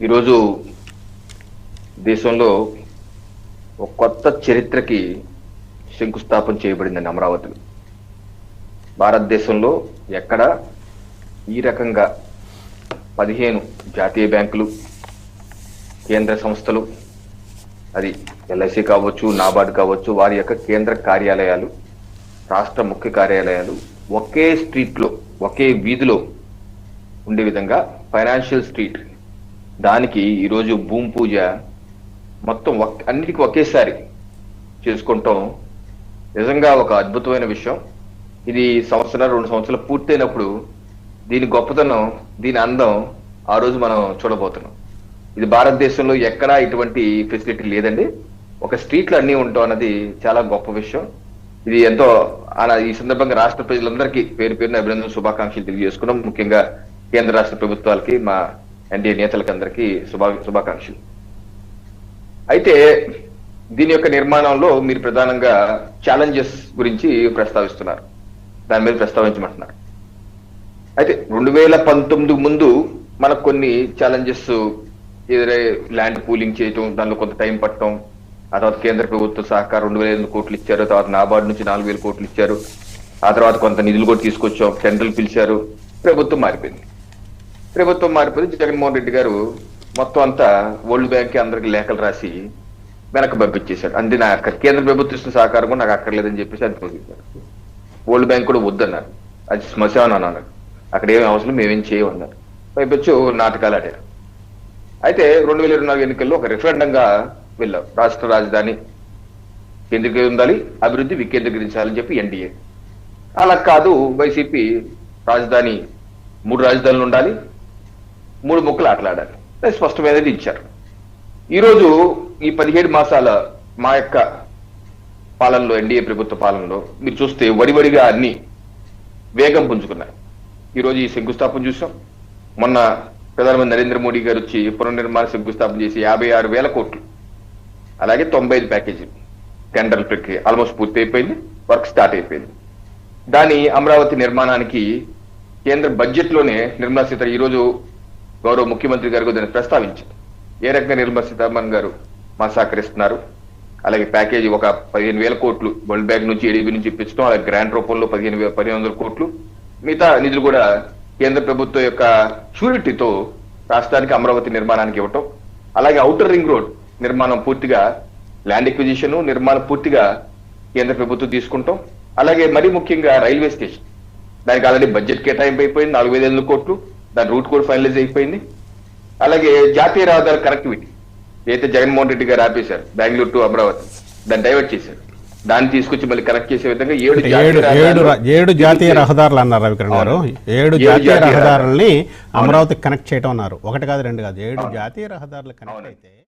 ఈరోజు దేశంలో ఒక కొత్త చరిత్రకి శంకుస్థాపన చేయబడిందండి అమరావతిలో. భారతదేశంలో ఎక్కడ ఈ రకంగా పదిహేను జాతీయ బ్యాంకులు కేంద్ర సంస్థలు అది ఎల్ఐసి కావచ్చు నాబార్డ్ కావచ్చు వారి యొక్క కేంద్ర కార్యాలయాలు రాష్ట్ర ముఖ్య కార్యాలయాలు ఒకే స్ట్రీట్లో ఒకే వీధిలో ఉండే విధంగా ఫైనాన్షియల్ స్ట్రీట్ దానికి ఈరోజు భూమి పూజ మొత్తం ఒక్- అన్నిటికీ ఒకేసారి చేసుకుంటాం. నిజంగా ఒక అద్భుతమైన విషయం. ఇది సంవత్సరాలు రెండు సంవత్సరాలు పూర్తయినప్పుడు దీని గొప్పతనం దీని అందం ఆ రోజు మనం చూడబోతున్నాం. ఇది భారతదేశంలో ఎక్కడా ఇటువంటి ఫెసిలిటీ లేదండి. ఒక స్ట్రీట్లు అన్నీ ఉంటాం అన్నది చాలా గొప్ప విషయం. ఇది ఎంతో అలా ఈ సందర్భంగా రాష్ట్ర ప్రజలందరికీ పేరు పేరున అభినందన శుభాకాంక్షలు తెలియజేసుకున్నాం. ముఖ్యంగా కేంద్ర రాష్ట్ర ప్రభుత్వాలకి మా ఎన్డీఏ నేతలకు అందరికీ శుభా శుభాకాంక్షలు. అయితే దీని యొక్క నిర్మాణంలో మీరు ప్రధానంగా ఛాలెంజెస్ గురించి ప్రస్తావిస్తున్నారు. దాని మీద ప్రస్తావించమంటున్నారు. అయితే రెండు వేల పంతొమ్మిది ముందు మనకు కొన్ని ఛాలెంజెస్ ఏదైనా ల్యాండ్ పూలింగ్ చేయటం దానిలో కొంత టైం పట్టడం ఆ తర్వాత కేంద్ర ప్రభుత్వ సహకారం రెండు వేల ఎనిమిది కోట్లు ఇచ్చారు తర్వాత నాబార్డు నుంచి నాలుగు వేల కోట్లు ఇచ్చారు ఆ తర్వాత కొంత నిధులు కూడా తీసుకొచ్చాం టెండర్లు పిలిచారు ప్రభుత్వం మారిపోయింది. ప్రభుత్వం మారిపోయింది జగన్మోహన్ రెడ్డి గారు మొత్తం అంతా వరల్డ్ బ్యాంక్ అందరికి లేఖలు రాసి వెనక్కి పంపించేశాడు. అంది నా అక్కడ కేంద్ర ప్రభుత్వం ఇస్తున్న సహకారం కూడా నాకు అక్కర్లేదని చెప్పేసి అది పంపించారు వరల్డ్ బ్యాంక్ కూడా వద్దన్నారు. అది శ్మశానం అన్నారు. అక్కడ ఏమి అవసరం మేమేం చేయమన్నారు. పైపొచ్చు నాటకాలు ఆడారు. అయితే రెండు వేల ఇరవై నాలుగు ఎన్నికల్లో ఒక రిఫరెండంగా వెళ్ళాం. రాష్ట్ర రాజధాని కేంద్రీకృత ఉండాలి అభివృద్ధి వికేంద్రీకరించాలని చెప్పి ఎన్డీఏ. అలా కాదు వైసీపీ రాజధాని మూడు రాజధానులు ఉండాలి మూడు ముక్కలు ఆటలాడాలి. స్పష్టమైనది ఇచ్చారు. ఈరోజు ఈ పదిహేడు మాసాల మా యొక్క పాలనలో ఎన్డీఏ ప్రభుత్వ పాలనలో మీరు చూస్తే వడివడిగా అన్ని వేగం పుంజుకున్నాయి. ఈరోజు ఈ శంకుస్థాపన చూసాం మొన్న ప్రధానమంత్రి నరేంద్ర మోడీ గారు వచ్చి పునర్నిర్మాణ శంకుస్థాపన చేసి యాభై ఆరు వేల కోట్లు. అలాగే తొంభై ఐదు ప్యాకేజీలు. టెండర్ ప్రక్రియ ఆల్మోస్ట్ పూర్తి అయిపోయింది వర్క్ స్టార్ట్ అయిపోయింది. దాని అమరావతి నిర్మాణానికి కేంద్ర బడ్జెట్లోనే నిర్మలా సీతారామన్ ఈరోజు గౌరవ ముఖ్యమంత్రి గారు దీన్ని ప్రస్తావించారు. ఏ రకంగా నిర్మలా సీతారామన్ గారు మా సహకరిస్తున్నారు అలాగే ప్యాకేజీ ఒక పదిహేను వేల కోట్లు వరల్డ్ బ్యాంక్ నుంచి ఏడీబీ నుంచి ఇప్పించడం అలాగే గ్రాంట్ రూపంలో పదిహేను వేల పదిహేను వందల కోట్లు. మిగతా నిధులు కూడా కేంద్ర ప్రభుత్వం యొక్క షూరిటీతో రాష్ట్రానికి అమరావతి నిర్మాణానికి ఇవ్వటం అలాగే ఔటర్ రింగ్ రోడ్ నిర్మాణం పూర్తిగా ల్యాండ్ ఎక్విజిషన్ నిర్మాణం పూర్తిగా కేంద్ర ప్రభుత్వం తీసుకుంటాం. అలాగే మరీ ముఖ్యంగా రైల్వే స్టేషన్. దానికి ఆల్రెడీ బడ్జెట్ కేటాయింపు అయిపోయింది నాలుగు వేల కోట్లు. దాని రూట్ కూడా ఫైనలైజ్ అయిపోయింది అలాగే జాతీయ రహదారి కనెక్టివిటీ ఏదైతే జగన్మోహన్ రెడ్డి గారు ఆపేశారు బెంగళూరు టు అమరావతి దాన్ని డైవర్ట్ చేశారు దాన్ని తీసుకొచ్చి మళ్ళీ కనెక్ట్ చేసే విధంగా ఏడు ఏడు జాతీయ రహదారులు అన్నారు రవికిరణ్ గారు. ఏడు జాతీయ రహదారుల్ని అవును. అమరావతికి కనెక్ట్ చేయటం అన్నారు ఒకటి కాదు రెండు కాదు ఏడు జాతీయ రహదారులు కనెక్ట్. అయితే